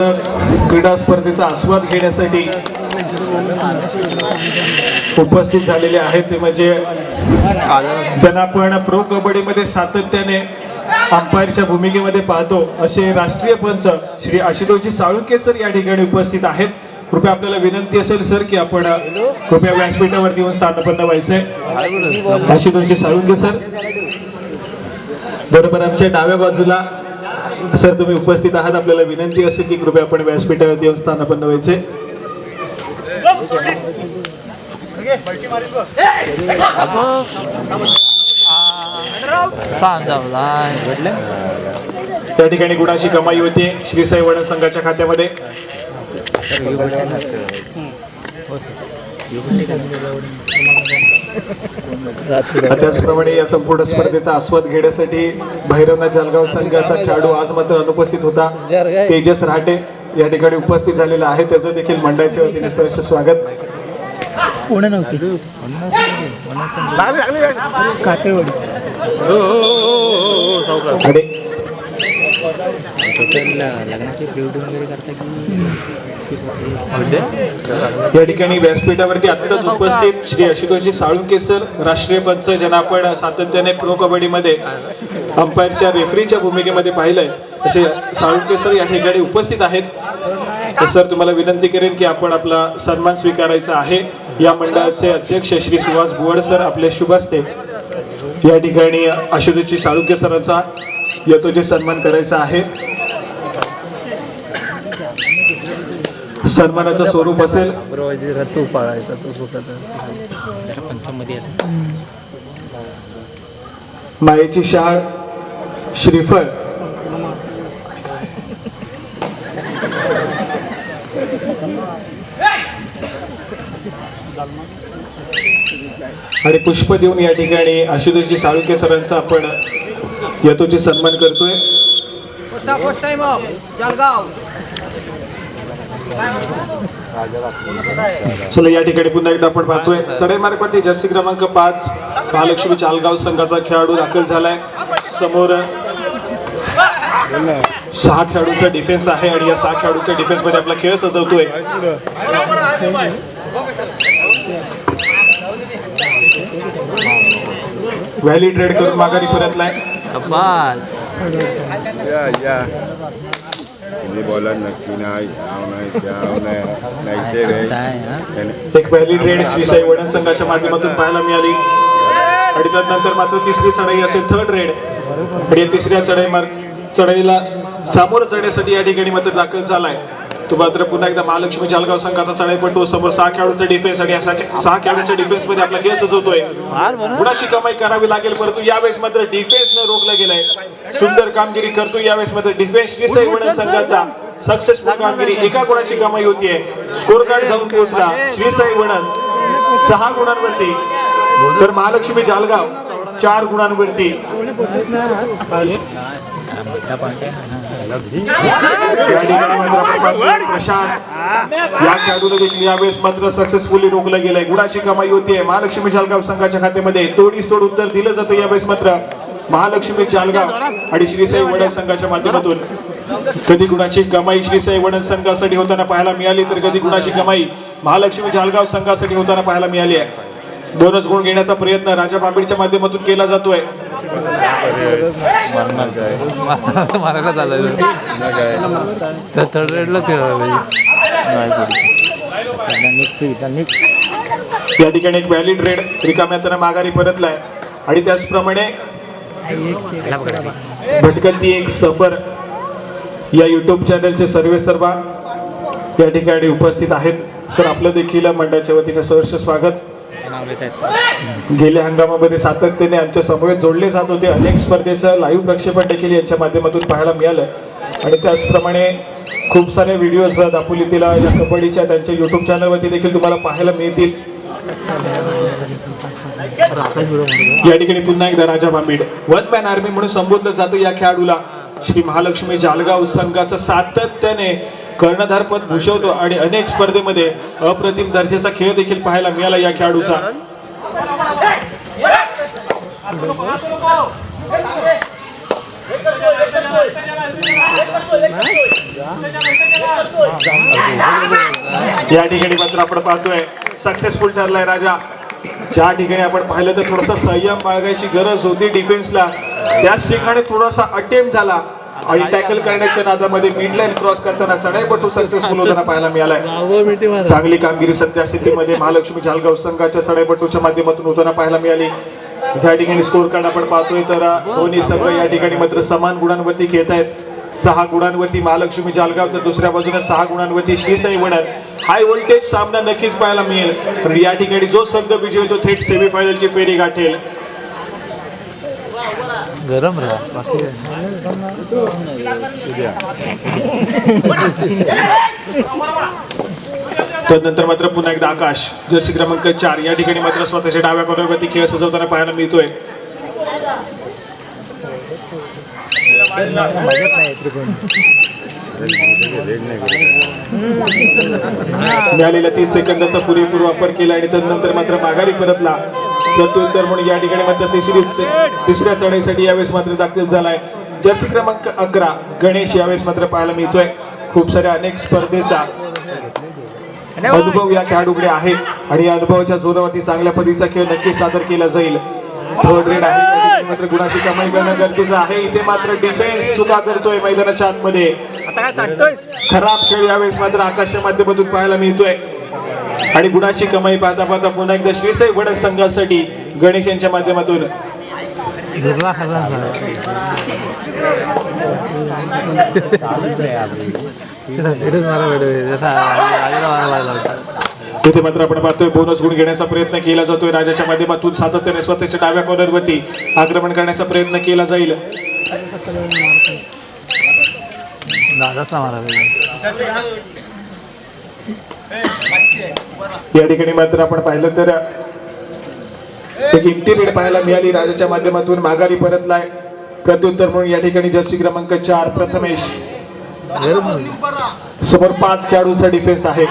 क्रीडा स्पर्धेचा आस्वाद घेण्यासाठी उपस्थित झालेले आहेत. ते म्हणजे ज्यांना आपण प्रो कबड्डीमध्ये सातत्याने अंपायरच्या भूमिकेमध्ये पाहतो असे राष्ट्रीय पंच श्री आशुतोषजी साळुंके सर या ठिकाणी उपस्थित आहेत. कृपया आपल्याला विनंती असेल सर की आपण कृपया व्यासपीठावरती येऊन स्थानपन्न व्हायचंय. आशुतोषजी साळुंके सर बरोबर आमच्या डाव्या बाजूला सर तुम्ही उपस्थित आहात. आपल्याला विनंती असेल की कृपया आपण व्यासपीठावरती येऊन स्थानापन्न व्हायचे त्या ठिकाणी गुणाची कमाई होती श्री साई संघाच्या खात्यामध्ये. त्याचप्रमाणे या संपूर्ण स्पर्धेचा आस्वाद घेण्यासाठी भैरवनाथ जळगाव संघाचा खेळाडू आज मात्र अनुपस्थित होता. तेजस रहाटे या ठिकाणी उपस्थित झालेला आहे. त्याचं देखील मंडळाच्या वतीने सहर्ष स्वागत. कातेवाडी लग्नाची प्रिवेडिंग वगैरे करता की या ठिकाणी व्यासपीठावरती आत्ताच उपस्थित श्री आशुतोषजी साळुंके सर राष्ट्रीय पंच ज्यांना आपण सातत्याने प्रो कबड्डीमध्ये अंपायरच्या रेफरीच्या भूमिकेमध्ये पाहिलंय. तसे साळुंके सर या ठिकाणी उपस्थित आहेत. तर सर तुम्हाला विनंती करेन की आपण आपला सन्मान स्वीकारायचा आहे. या मंडळाचे अध्यक्ष श्री सुहास बुवड सर आपले शुभ हस्ते या ठिकाणी आशुतोषजी साळुंके सरांचा यथोचित सन्मान करायचा आहे. सन्मानाचं स्वरूप असेल? बरोबर तू पाळायचा तो मायेची शाळ श्रीफळ. आणि पुष्प देऊन या ठिकाणी आशुतोषजी साळुके सरांचा आपण यथोचित सन्मान करतोय. चला या ठिकाणी पुन्हा एकदा आपण पाहतोय. चढाई मार्गावरती जर्सी क्रमांक पाच महालक्ष्मी चालगाव संघाचा खेळाडू दाखल झालाय. समोर सहा खेळाडूचा डिफेन्स आहे आणि या सहा खेळाडूच्या डिफेन्समध्ये आपला खेळ सजवतोय. व्हॅली ट्रेड करून माघारी परतलाय. एक पहिली ट्रेड श्रीसाई वडन संघाच्या माध्यमातून पाहायला मिळाली. आणि त्यानंतर मात्र तिसरी चढाई असेल थर्ड रेड आणि या तिसऱ्या चढाई मार्ग चढाईला सामोरं चढण्यासाठी या ठिकाणी मात्र दाखल झालाय. तो मात्र पुन्हा एकदा महालक्ष्मी जालगाव संघाचा चढाईपटू समोर सहा खेळाडूचा डिफेन्स आणि सहा खेळाडूच्या डिफेन्समध्ये आपला खेळ सजवतोय. गुणाची कमाई करावी लागेल परंतु यावेळेस मात्र डिफेन्स न रोखला गेलाय. सुंदर कामगिरी करतो यावेळेस मात्र डिफेन्स संघाचा सक्सेसफुल कामगिरी. एका गुणाची कमाई होतीये. स्कोर कार्ड जाऊन पोहोचला. श्रीसाई वडन. सहा गुणांवरती. तर महालक्ष्मी जालगाव चार गुणांवरती. या ठिकाणी मात्र प्रशांत या खेळाडूला देखील यावेळेस मात्र सक्सेसफुली रोखलं गेलंय गुणाची कमाई होतीये महालक्ष्मी जालगाव संघाच्या खात्यामध्ये तोडीस तोड उत्तर दिलं जातं यावेळेस मात्र महालक्ष्मी जालगाव आणि श्रीसाई वडन संघाच्या माध्यमातून. कधी गुणाची कमाई श्रीसाई वडन संघासाठी होताना पाहायला मिळाली तर कधी गुणाची कमाई महालक्ष्मी जालगाव संघासाठी होताना पाहायला मिळाली आहे दोनच गुण घेण्याचा प्रयत्न राजा बाबीडच्या माध्यमातून केला जातोय. मारायला चाललं तर थर्ड रेडला या ठिकाणी एक व्हॅलिड रेड रिकाम्या त्यानं माघारी परतलाय. आणि त्याचप्रमाणे भटकंती एक सफर या युट्यूब चॅनलचे सर्वे सर्वा या ठिकाणी उपस्थित आहेत. सर आपलं देखील मंडळाच्या वतीने सहर्ष स्वागत. नाव घेत आहेत. गेल्या हंगामामध्ये सातत्याने आमच्या समवेत जोडले जात होते. अनेक स्पर्धेचं लाईव्ह प्रक्षेपण देखील यांच्या माध्यमातून पाहायला मिळालं. आणि त्याचप्रमाणे खूप सारे व्हिडिओज दापोलीतीला या कबड्डीच्या त्यांच्या युट्यूब चॅनलवरती देखील तुम्हाला पाहायला मिळतील. या ठिकाणी पुन्हा एकदा Raja Bhambid. One man army म्हणून संबोधलं जातं या खेळाडूला. श्री महालक्ष्मी जालगाव संघाचं सातत्याने कर्णधारपद भूषवतो आणि अनेक स्पर्धेमध्ये अप्रतिम दर्जाचा खेळ देखील पाहायला मिळाला या खेळाडूचा. या ठिकाणी मात्र आपण पाहतोय सक्सेसफुल ठरलाय राजा. ज्या ठिकाणी आपण पाहिलं तर थोडासा संयम बाळगायची गरज होती डिफेन्सला त्याच ठिकाणी थोडासा अटेम्प्ट झाला. आणि टॅकल करण्याच्या नादामध्ये मिड लाईन क्रॉस करताना चढाईपटू सक्सेसफुल होताना पाहायला मिळालाय. चांगली कामगिरी सध्या स्थितीमध्ये महालक्ष्मी जालगाव संघाच्या चढाईपटूच्या माध्यमातून होताना पाहायला मिळाली. ज्या ठिकाणी स्कोर कार्ड आपण पाहतोय तर दोन्ही संघ या ठिकाणी मात्र समान गुणांवरती खेळत आहेत. सहा गुणांवरती महालक्ष्मी जालगाव तर दुसऱ्या बाजूने सहा गुणांवरती श्रीसाई वडद हाय व्होल्टेज सामना नक्कीच पाहायला मिळेल. या ठिकाणी जो संघ विजय होतो थेट सेमीफायनलची फेरी गाठेल. गरम राहा। बाकी तदनंतर मात्र पुन्हा एकदा आकाश. जर्सी क्रमांक चार. या ठिकाणी मात्र स्वतःच्या डाव्या कॉर्नरवरती खेळ सजवताना पाहायला मिळतोय. मिळालेला तीस सेकंदाचा पुरेपूर वापर केला आणि तदनंतर मात्र माघारी परतला. प्रत्युत्तर म्हणून या ठिकाणी मात्र तिसरी तिसऱ्या चढाईसाठी यावेळेस मात्र दाखल झालाय. जर्सी क्रमांक अकरा गणेश यावेळेस मात्र पाहायला मिळतोय. खूप साऱ्या अनेक स्पर्धेचा अनुभव या खेळाडूकडे आहे आणि या अनुभवाच्या जोरावरती चांगल्या पद्धतीचा खेळ नक्कीच सादर केला जाईल. थर्ड रेड आहे. मात्र गुणाची कमाई करणं गरजेचं आहे. इथे मात्र डिफेन्स चुका करतोय मैदानाच्या आतमध्ये. खराब खेळ यावेळेस मात्र आकाशच्या माध्यमातून पाहायला मिळतोय. आणि गुणाची कमाई पाहता पाहता पुन्हा एकदा श्रीसाई वडद संघासाठी गणेश यांच्या माध्यमातून. तिथे मात्र आपण पाहतोय बोनस गुण घेण्याचा प्रयत्न केला जातोय. राजाच्या माध्यमातून सातत्याने स्वतःच्या डाव्या कॉर्नरवरती आक्रमण करण्याचा प्रयत्न केला जाईल. दादाच भेटू या ठिकाणी मात्र आपण पाहिलं तर एक इंटिरेट पाहायला मिळाली. राजाच्या माध्यमातून माघारी परतलाय. प्रत्युत्तर म्हणून या ठिकाणी जर्सी क्रमांक चार प्रथमेश. समोर पाच खेळाडूंचा डिफेन्स आहे.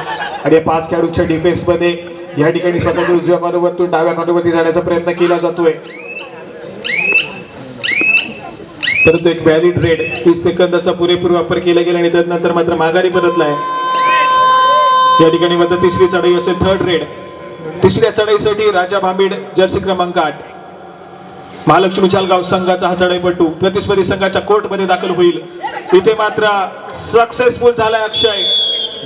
आणि या पाच खेळाडूंच्या डिफेन्समध्ये या ठिकाणी स्वतःच्या उजव्या बाजूवरतून डाव्या कॉर्नरवरती जाण्याचा प्रयत्न केला जातोय. परंतु एक व्हॅलिड रेड तीस सेकंदाचा पुरेपूर वापर केला गेला आणि त्यानंतर मात्र माघारी परतलाय. या ठिकाणी मात्र तिसरी चढाई असेल थर्ड रेड तिसऱ्या चढाईसाठी राजा भांबीड जर्सी क्रमांक आठ. महालक्ष्मी चालगाव संघाचा हा चढाईपटू प्रतिस्पर्धी संघाच्या कोर्टमध्ये दाखल होईल. इथे मात्र सक्सेसफुल झालाय अक्षय.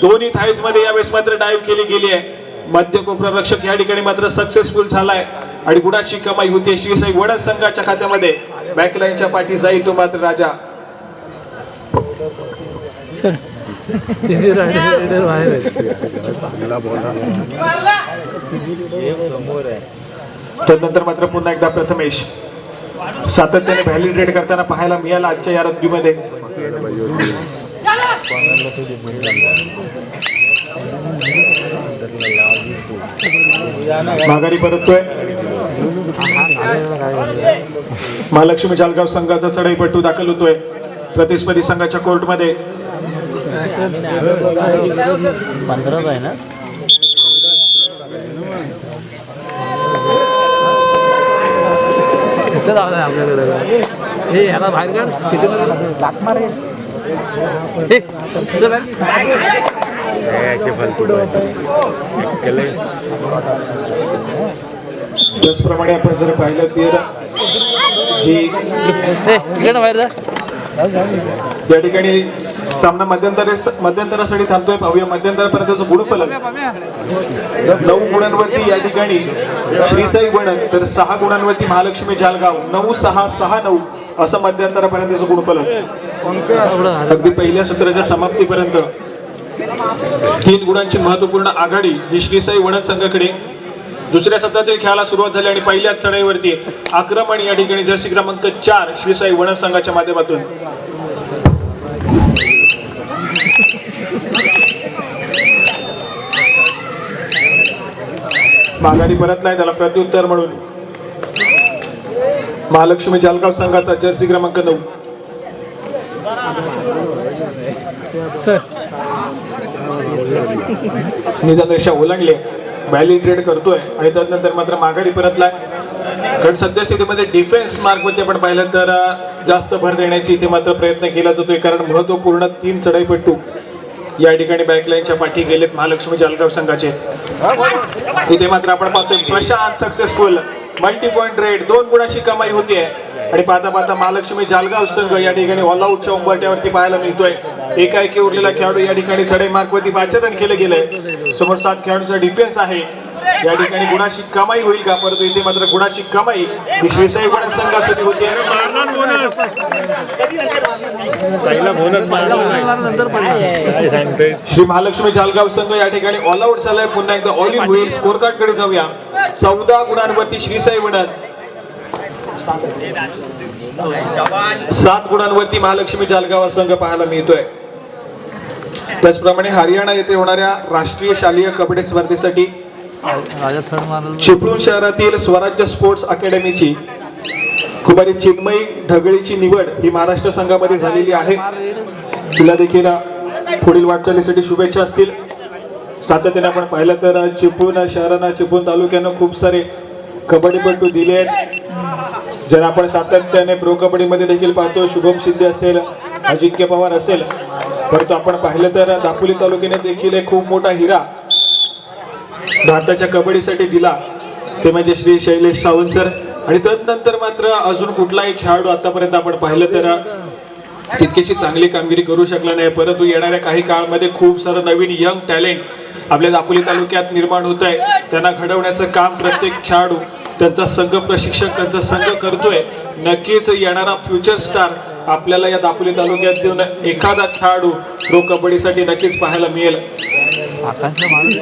दोन्ही थाईजमध्ये यावेळेस मात्र डाईव्ह केली गेली आहे. मध्य कोपररक्षक या ठिकाणी मात्र सक्सेसफुल झालाय. आणि गुणाची कमाई होती शिवसाई वडा संघाच्या खात्यामध्ये. बॅकलाईनच्या पाठी जाईल तो मात्र राजा. सर तिन्ही रायडर बाहेर आहेत त्यानंतर मात्र पुन्हा एकदा प्रथमेश सातत्याने व्हॅलिडेट करताना पाहायला मिळाला आजच्या या रत्रीमध्ये माघारी परततोय. महालक्ष्मी जालगाव संघाचा चढाईपटू दाखल होतोय. प्रतिस्पर्धी संघाच्या कोर्टमध्ये. पंधरा आहे ना तिथं आपल्याकडे हे याला बाहेर काढ किती बाहेर. त्याचप्रमाणे आपण जर पाहिलं तर जी बाहेर जा या ठिकाणी सामना मध्यंतरे मध्यंतरासाठी थांबतोय पाहूया. मध्यंतरापर्यंतचं गुणफलक नऊ गुणांवरती या ठिकाणी श्रीसाई वणन तर सहा गुणांवरती महालक्ष्मी जालगाव. नऊ सहा सहा नऊ असं मध्यंतरापर्यंतचं गुणफलक अगदी पहिल्या सत्राच्या समाप्तीपर्यंत तीन गुणांची महत्त्वपूर्ण आघाडी ही श्रीसाई वणन संघाकडे दुसऱ्या सत्रातील खेळाला सुरुवात झाली आणि पहिल्याच चढाईवरती आक्रमण या ठिकाणी जर्सी क्रमांक चार श्रीसाई वणन संघाच्या माध्यमातून. माघारी परतलाय त्याला प्रत्युत्तर म्हणून. महालक्ष्मी जालगाव संघाचा जर्सी क्रमांक नऊ. सर. निदान रेषा ओलांडली व्हॅलिडेट करतोय आणि त्यानंतर मात्र माघारी परतलाय. कारण सध्या स्थितीमध्ये डिफेन्स मार्कवरती आपण पाहिलं तर जास्त भर देण्याची इथे मात्र प्रयत्न केला जातोय. कारण महत्त्वपूर्ण तीन चढाईपट्टू या ठिकाणी बॅकलाईनच्या पाठी गेलेत महालक्ष्मी जालगाव संघाचे. इथे मात्र आपण पाहतोय Prashant successful multi point raid दोन गुणाची कमाई होतीये. आणि पाहता पाहता महालक्ष्मी जालगाव संघ या ठिकाणी ऑल आउटच्या उंबरट्यावरती पाहायला मिळतोय. एकाएकी उरलेला खेळाडू या ठिकाणी चढाई मार्कवरती पाचारण केलं गेलंय. समोर सात खेळाडूचा डिफेन्स आहे. या ठिकाणी गुणाची कमाई होईल का? परंतु इथे मात्र गुणाची कमाई ही श्रीसाई गण संघासाठी होती. श्री महालक्ष्मी जालगाव संघ या ठिकाणी ऑल आउट झालाय. पुन्हा एकदा ऑल इन होईल स्कोर कार्डकडे जाऊया. चौदा गुणांवरती श्रीसाई वडत सात गुणांवरती महालक्ष्मी जालगाव संघ पाहायला मिळतोय. त्याचप्रमाणे हरियाणा येथे होणाऱ्या राष्ट्रीय शालेय कबड्डी स्पर्धेसाठी चिपळूण शहरातील स्वराज्य स्पोर्ट्स अकॅडमीची कुमारी चिन्मयी ढगळीची निवड ही महाराष्ट्र संघामध्ये झालेली आहे. तिला देखील पुढील वाटचालीसाठी शुभेच्छा असतील. सातत्याने आपण पाहिलं तर चिपळूण शहरानं चिपळूण तालुक्यानं खूप सारे कबड्डीपटू दिले आहेत. जर आपण सातत्याने प्रो कबड्डीमध्ये देखील पाहतो शुभम सिद्धी असेल अजिंक्य पवार असेल परंतु आपण पाहिलं तर दापोली तालुक्याने देखील एक खूप मोठा हिरा भारताच्या कबड्डीसाठी दिला. ते म्हणजे श्री शैलेश सावंत सर. आणि तदनंतर मात्र अजून कुठलाही खेळाडू आतापर्यंत आपण पाहिलं तर तितकीशी चांगली कामगिरी करू शकला नाही. परंतु येणाऱ्या काही काळामध्ये खूप सारं नवीन यंग टॅलेंट आपल्या दापोली तालुक्यात निर्माण होत आहे त्यांना घडवण्याचं काम प्रत्येक खेळाडू त्यांचा संघ प्रशिक्षक त्यांचा संघ करतोय. नक्कीच येणारा फ्युचर स्टार आपल्याला या दापोली तालुक्यातून एखादा खेळाडू प्रो कबड्डीसाठी नक्कीच पाहायला मिळेल.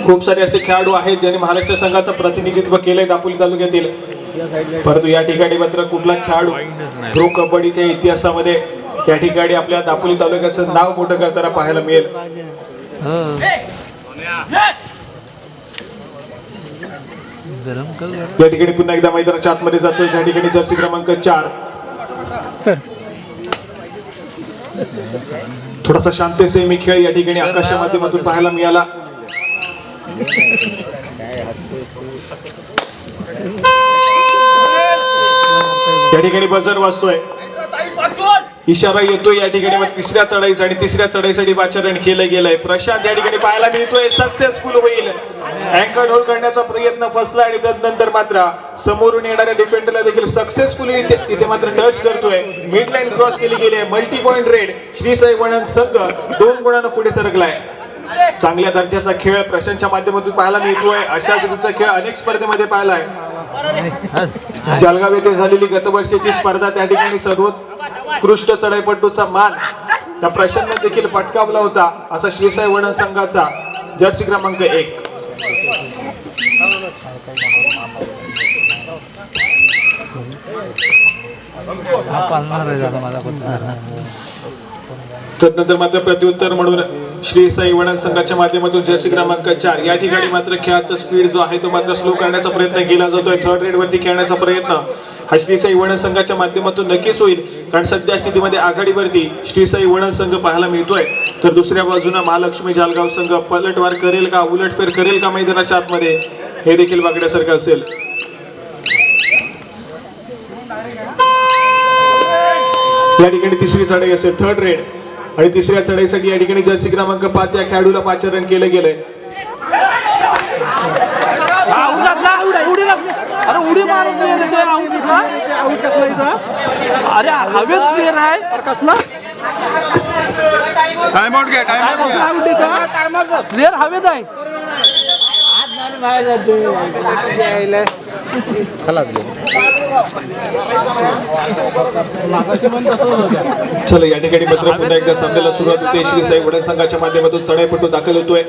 खूप सारे असे खेळाडू आहेत ज्यांनी महाराष्ट्र संघाचं प्रतिनिधित्व केलंय दापोली तालुक्यातील. परंतु या ठिकाणी मात्र कुठला खेळाडू प्रो कबड्डीच्या इतिहासामध्ये या ठिकाणी आपल्या दापोली तालुक्याचं नाव मोठं करताना पाहायला मिळेल. या ठिकाणी पुन्हा एकदा मैदानाच्या आतमध्ये जातोय. ज्या ठिकाणी जर्सी क्रमांक चार. सर. थोडासा शांततेचे खेळ या ठिकाणी आकाशच्या माध्यमातून पाहायला मिळाला. या ठिकाणी बजर वाजतोय. इशारा येतोय या ठिकाणी मग तिसऱ्या चढाईचा आणि तिसऱ्या चढाईसाठी वाचरण केलं गेलंय. प्रशांत या ठिकाणी पाहायला मिळतोय. सक्सेसफुल होईल. अँकर होल करण्याचा प्रयत्न फसला आणि तदनंतर मात्र समोरून येणाऱ्या डिफेंडरला देखील सक्सेसफुली इथे मात्र टच करतोय. मिड लाईन क्रॉस केली गेली आहे. Multi point raid Shri Sai वणन संघ दोन गुणांना पुढे सरकलाय. चांगल्या दर्जाचा खेळ प्रशांतच्या माध्यमातून पाहायला मिळतोय. अशाच रीतीचा खेळ अनेक स्पर्धेमध्ये पाहिलाय. जळगाव येथे झालेली गतवर्षीची स्पर्धा त्या ठिकाणी सर्वोत्कृष्ट चढाईपटूचा मान त्या प्रशांत देखील पटकावला होता. असा श्रीसाई वणन संघाचा जर्सी क्रमांक एक. तर मात्र प्रत्युत्तर म्हणून श्री साई वणन संघाच्या माध्यमातून जर्सी क्रमांक चार. या ठिकाणी मात्र खेळाचा स्पीड जो आहे तो मात्र स्लो करण्याचा प्रयत्न केला जातोय. थर्ड रेड वरती खेळण्याचा प्रयत्न हा श्री साई वणन संघाच्या माध्यमातून नक्कीच होईल. कारण सध्या स्थितीमध्ये आघाडीवरती श्री साई वणन संघ पाहायला मिळतोय. तर दुसऱ्या बाजूनं महालक्ष्मी जालगाव संघ पलटवार करेल का उलटफेर करेल का मैदानाच्या आतमध्ये हे देखील बघण्यासारखं असेल. या ठिकाणी तिसरी चढाई असेल. थर्ड रेड आणि तिसऱ्या चढाईसाठी या ठिकाणी जर्सी क्रमांक पाच या खेळाडूला पाचारण केलं गेलंय. अरे उडी मारून प्लेयर आहे ते, आऊट टाकला. अरे हवेत प्लेयर आहे कसला टाइम आउट घ्या टाइम आउट प्लेयर हवेत आहे. चला या ठिकाणी मात्र पुन्हा एकदा सामन्याला सुरुवात होते. श्री साई वडील संघाच्या माध्यमातून चढाईपटू दाखल होतोय.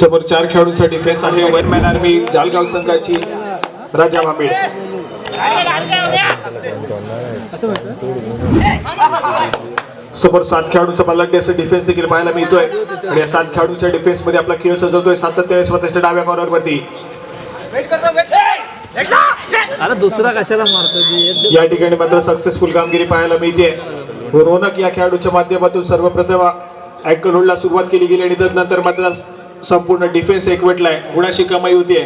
समोर चार खेळाडूंचा डिफेन्स आहे. वनमॅन आर्मी जालगाव संघाची राजा भांबेड समोर सात खेळाडूंचा बल्लांडी असं डिफेन्स देखील पाहायला मिळतोय. आणि या सात खेळाडूंच्या डिफेन्समध्ये आपला खेळ सजवतोय. सातत्याने स्वतःच्या डाव्या कॉर्नर वरती. अरे दुसरा कशाला मारतो? या ठिकाणी मात्र सक्सेसफुल कामगिरी पाहायला मिळते. रोनक या खेळाडूच्या माध्यमातून सर्वप्रथम अँकल होल्डला सुरुवात केली गेली आणि त्यानंतर मात्र संपूर्ण डिफेन्स एकवटलाय. गुणाशी कमाई होतीये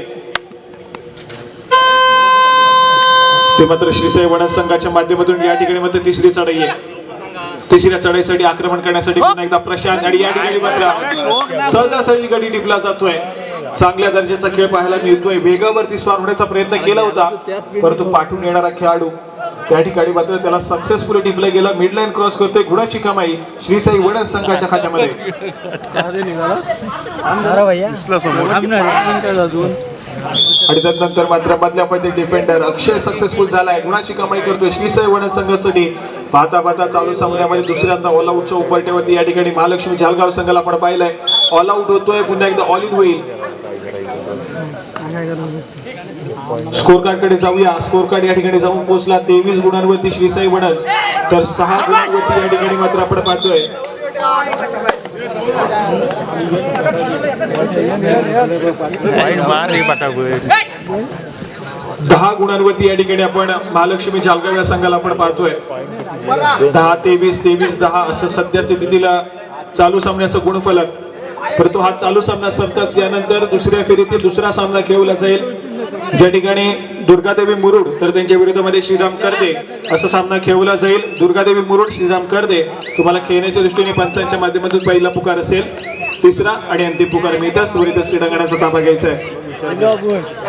ते मात्र श्रीसाई वनज संघाच्या माध्यमातून या ठिकाणी मात्र तिसरी चढाई आहे. तिसऱ्या चढाईसाठी आक्रमण करण्यासाठी पुन्हा एकदा प्रशांत आणि या ठिकाणी मात्र सहजासहजी गडी टिपला जातोय. चांगल्या दर्जाचा खेळ पाहायला मिळतोय. वेगावरती स्वार होण्याचा प्रयत्न केला होता. परंतु पाठून येणारा खेळाडू त्या ठिकाणी मात्र त्याला सक्सेसफुली टिपलं गेलं. मिड लाईन क्रॉस करतोय गुणाची कमाई श्रीसाई वडद संघाच्या खात्यामध्ये. आणि त्यानंतर मात्र मधल्या पद्धती डिफेंडर अक्षय सक्सेसफुल झालाय. गुणाची कमाई करतोय श्रीसाई वडद संघासाठी. पाहता पाहता चालू सामन्यामध्ये दुसऱ्यांदा ऑल आउटच्या उपर्ट्यावरती या ठिकाणी महालक्ष्मी झालगाव संघाला आपण पाहिलंय. ऑल आउट होतोय पुन्हा एकदा ऑल इन होईल. स्कोर कार्डकडे जाऊया. स्कोर कार्ड या ठिकाणी जाऊन पोहोचला तेवीस गुणांवरती श्रीसाई वडद. तर सहा गुणांवरती या ठिकाणी मात्र आपण पाहतोय. दहा गुणांवरती या ठिकाणी आपण महालक्ष्मी जालगाव या संघाला आपण पाहतोय. दहा तेवीस तेवीस दहा असं सध्या स्थितीला चालू सामन्याचं गुणफलक. परंतु हा चालू सामना संपताच यानंतर दुसऱ्या फेरीतील दुसरा सामना खेळला जाईल. ज्या ठिकाणी दुर्गादेवी मुरुड तर त्यांच्या विरोधामध्ये श्रीराम करदे असा सामना खेळवला जाईल. दुर्गादेवी मुरुड श्रीराम करदे तुम्हाला खेळण्याच्या दृष्टीने पंचांच्या माध्यमातून पहिला पुकार असेल. तिसरा आणि अंतिम पुकार मिळताच त्वरितच क्रीडांगणाचा ताबा घ्यायचा आहे.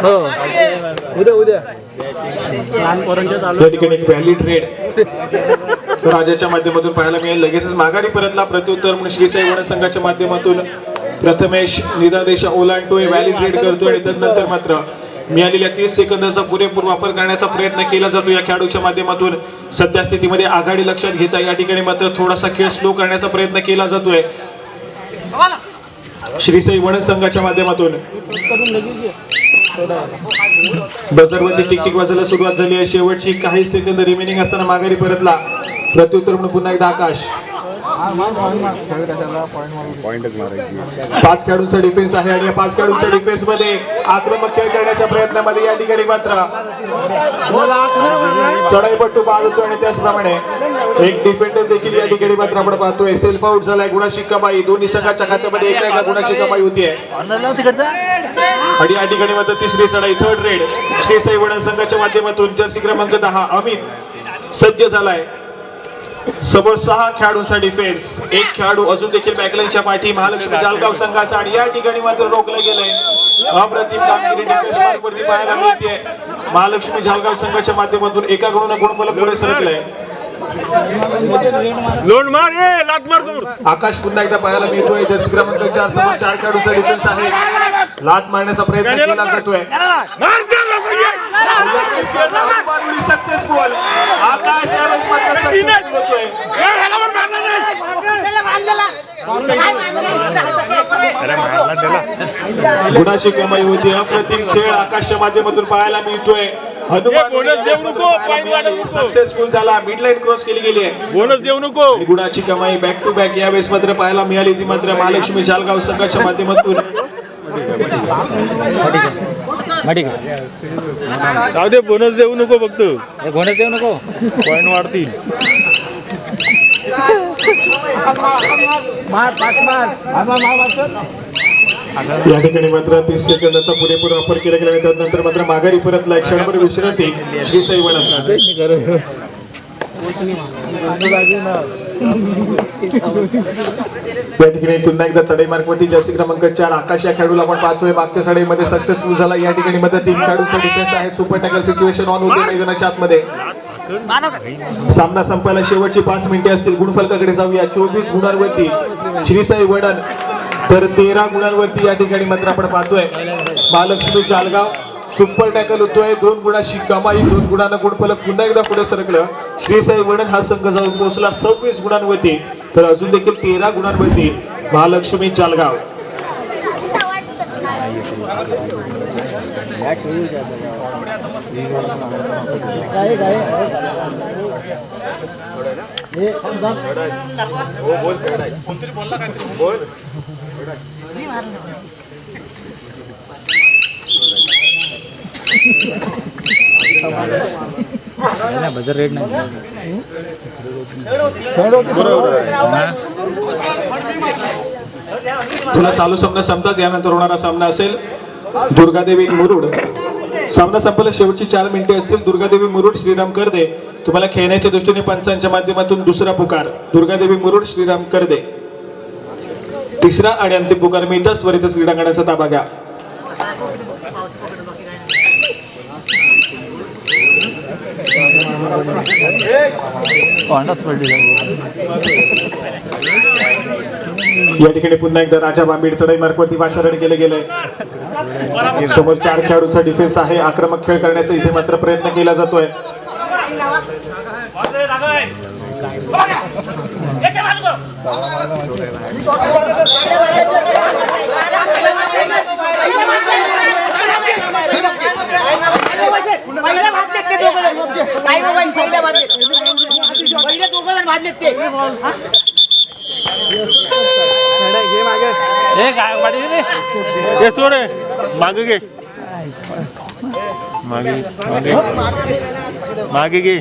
हो. उद्या उद्या. या ठिकाणी व्हॅलिड रेड राजाच्या माध्यमातून पाहायला मिळेल. लगेचच माघारी परतला प्रत्युत्तर म्हणून श्रीसाई वन संघाच्या माध्यमातून प्रथमेश निदादेश ओलांडतोय व्हॅलिड रेड करतोय आणि त्यानंतर मात्र मिळालेल्या तीस सेकंदाचा पुरेपूर वापर करण्याचा प्रयत्न केला जातो या खेळाडूच्या माध्यमातून. सध्या स्थितीमध्ये आघाडी लक्षात घेता या ठिकाणी मात्र थोडासा खेळ स्लो करण्याचा प्रयत्न केला जातोय. श्रीसाई वण संघाच्या माध्यमातून. बजरवरती टिकटिक वाजायला सुरुवात झाली आहे. शेवटची काही सेकंद रिमेनिंग असताना माघारी परतला. प्रत्युत्तर म्हणून पुन्हा एकदा आकाश. पॉइंटच मारायची. पाच खेळाडूंचा डिफेन्स आहे आणि या पाच खेळाडूंच्या डिफेन्समध्ये आक्रमक खेळ करण्याच्या प्रयत्नामध्ये या ठिकाणी मात्र चढाईपट्टू बाद होतो आणि त्याचप्रमाणे एक डिफेंडर देखील या ठिकाणी मात्र आपण पाहतोय. सेल्फ आउट झालाय गुणाची कमाई दोन्ही संघाच्या खात्यामध्ये एका एका गुणाची कमाई होतीये तिकडचा. आणि या ठिकाणी मात्र तिसरी चढाई थर्ड रेड श्री साईवडा संघाच्या माध्यमातून जर्सी क्रमांक दहा अमित सज्ज झालाय. समोर सहा खेळाडूंचा डिफेन्स एक खेळाडू अजून देखील बॅकलाईनच्या पाठी महालक्ष्मी जालगाव संघाचा आणि या ठिकाणी मात्र रोखलं गेलंय. अप्रतिम कामगिरी डिफेन्स मार्कवरती पाहायला मिळते महालक्ष्मी जालगाव संघाच्या माध्यमातून एका गुणांना गुणफलक पुढे सरकलंय. लोन मार ये लात मार तू. आकाश पुन्हा एकदा पाहायला मिळतोय. क्रमांक चार समोर चार खेळाडूंचा डिफेन्स आहे. लात मारण्याचा प्रयत्न केला जातोय. मार दे लोक ये सक्सेसफुल आकाश. गुणाची कमाई होती. अप्रतिम खेळ आकाशच्या माध्यमातून पाहायला मिळतोय. हे. सक्सेसफुल झाला. मिड लाईन क्रॉस केली गेली आहे. बोनस देऊ नको. गुणाची कमाई बॅक टू बॅक यावेळेस मात्र पाहायला मिळाली ती मात्र महालक्ष्मी जालगाव संघाच्या माध्यमातून. जाऊ दे बोनस देऊ नको फक्त. घोड्यात देऊ नको. पॉइंट वाढतील. मार पाच मार. या ठिकाणी मात्र तीस सेकंदाचा पुरेपूर वापर केला गेला त्यानंतर मात्र माघारी परतला. क्षणभर विश्रांती श्री साई या ठिकाणी पुन्हा एकदा चढाई मार्गवरती जर्सी क्रमांक चार आकाश या खेळाडूला आपण पाहतोय. मागच्या चढाईमध्ये सक्सेसफुल झाला. या ठिकाणी मध्ये तीन खेळाडूचा डिफेन्स आहे. सुपर टॅकल सिच्युएशन ऑन होते मैदानाच्या आतमध्ये. सामना संपायला शेवटची पाच मिनिटे असतील. गुणफलकाकडे जाऊया. चोवीस गुणांवरती श्रीसाई वडन तर तेरा गुणांवरती या ठिकाणी मात्र आपण पाहतोय. महालक्ष्मी चालगाव सुपर टॅकल होतोय. दोन गुणाशी कमाई दोन गुणांना गुणफलक पुन्हा एकदा पुढे सरकलं. श्रीसाई वर्णन हा संघ जाऊन पोहोचला सव्वीस गुणांवरती. तर अजून देखील तेरा गुणांवरती महालक्ष्मी चालगाव. बजर रेट नाही चालू सामना संपताच यानंतर होणारा सामना असेल. दुर्गादेवी मुरुड. सामना संपला शेवटची चार मिनिटे असतील. दुर्गादेवी मुरुड श्रीराम करदे. तुम्हाला खेळण्याच्या दृष्टीने पंचांच्या माध्यमातून दुसरा पुकार. दुर्गादेवी मुरुड श्रीराम करदे. तिसरा आणि अंतिम पुकार मिळताच त्वरितच क्रीडांगणाचा ताबा घ्या. या ठिकाणी पुन्हा एकदा राजा बांबीड चढाई मार्गवरती पाचारण केलं गेले समोर चार खेळाडूंचा डिफेन्स आहे. आक्रमक खेळ करण्याचा इथे मात्र प्रयत्न केला जातोय. हे काय रे. सोड मागे घे. मागे मागे. मागे घे.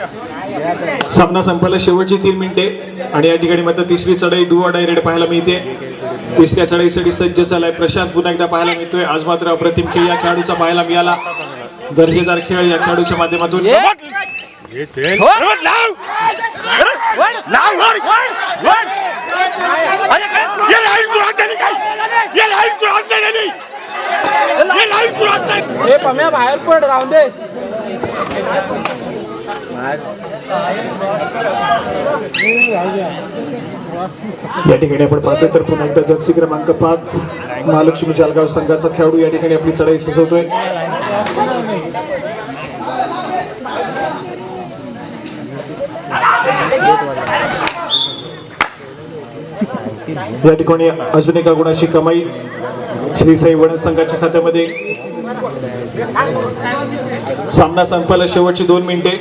सामना संपायला शेवटची तीन मिनिटे आणि या ठिकाणी मात्र तिसरी चढाई डू ऑर डाय रेड पाहायला मिळते तिसऱ्या चढाईसाठी सज्ज झालाय प्रशांत पुन्हा एकदा पाहायला मिळतोय आज मात्र अप्रतिम खेळ या खेळाडूचा पाहायला मिळाला दर्जेदार खेळ या खेळाडूच्या माध्यमातून हे बाहेर पड राहून दे या ठिकाणी आपण पाहतोय तर पुन्हा एकदा जर्सी क्रमांक पाच महालक्ष्मी जालगाव संघाचा खेळाडू या ठिकाणी आपली चढाई सजवतोय या ठिकाणी अजून एका गुणाची कमाई श्री साई वडद संघाच्या खात्यामध्ये. सामना संपायला शेवटची दोन मिनिटे.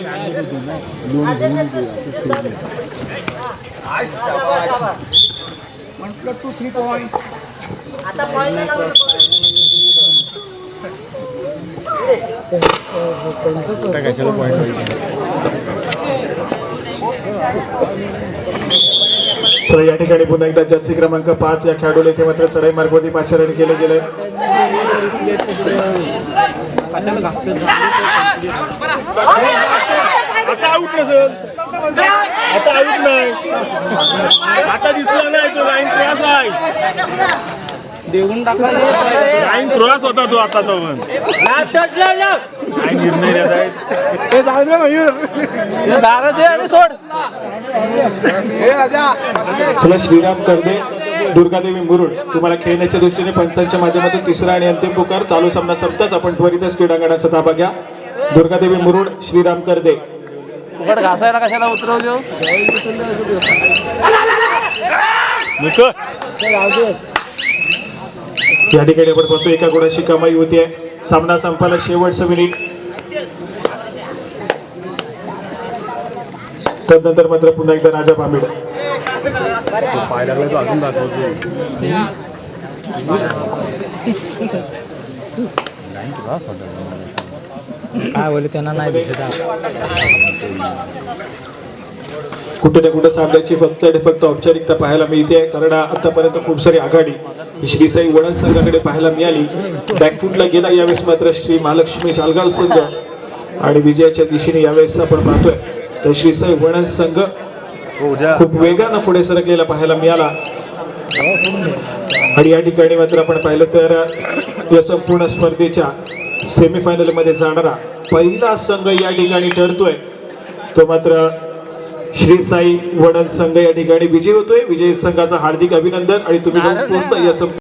चला या ठिकाणी पुन्हा एकदा जर्सी क्रमांक पाच या खेळाडूला इथे मात्र चढाई मार्गवरती पाचारण केलं गेलंय आता आऊट नसेल. आता आऊट नाही. आता दिसला नाही तो लाईन क्रॉस आहे. देऊन टाकला लाईन क्रॉस होता तो आता तो पण. काय निर्णय देत आहेत? दारा दे आणि सोड. चला श्रीराम करदे दुर्गादेवी मुरुड तुम्हाला खेळण्याच्या दृष्टीने पंचांच्या माध्यमातून तिसरा आणि अंतिम पुकार चालू सामना संपताच आपण त्वरितच क्रीडांगणाचा ताबा घ्या. दुर्गादेवी मुरुड श्रीराम करदे. फुकट घासायला कशाला उतरवलो निकळ या ठिकाणी आपण पाहतो एका गुणाची कमाई होती सामना संपायला शेवटचं मिनिट तदनंतर मात्र पुन्हा एकदा राजा पामीड पाय लागला तो अजून दाखवतो काय बोलले त्यांना नाही भेटत कुठे ना कुठे सामन्याची फक्त आणि फक्त औपचारिकता पाहायला मिळते. कारण आतापर्यंत खूप सारी आघाडी ही श्री साई संघाकडे पाहायला मिळाली. बॅकफूटला गेला यावेळेस मात्र श्री महालक्ष्मी शालगाव संघ. आणि विजयाच्या दिशेने यावेळेस आपण पाहतोय. तर श्री साई संघ खूप वेगानं पुढे सरकलेला पाहायला मिळाला. आणि या ठिकाणी मात्र आपण पाहिलं तर या संपूर्ण स्पर्धेच्या सेमीफायनलमध्ये जाणारा पहिला संघ या ठिकाणी ठरतोय. तो मात्र श्री साई वडद संघ या ठिकाणी विजय होतोय. विजयी संघाचं हार्दिक अभिनंदन आणि तुम्ही पोहोचता या संपूर्ण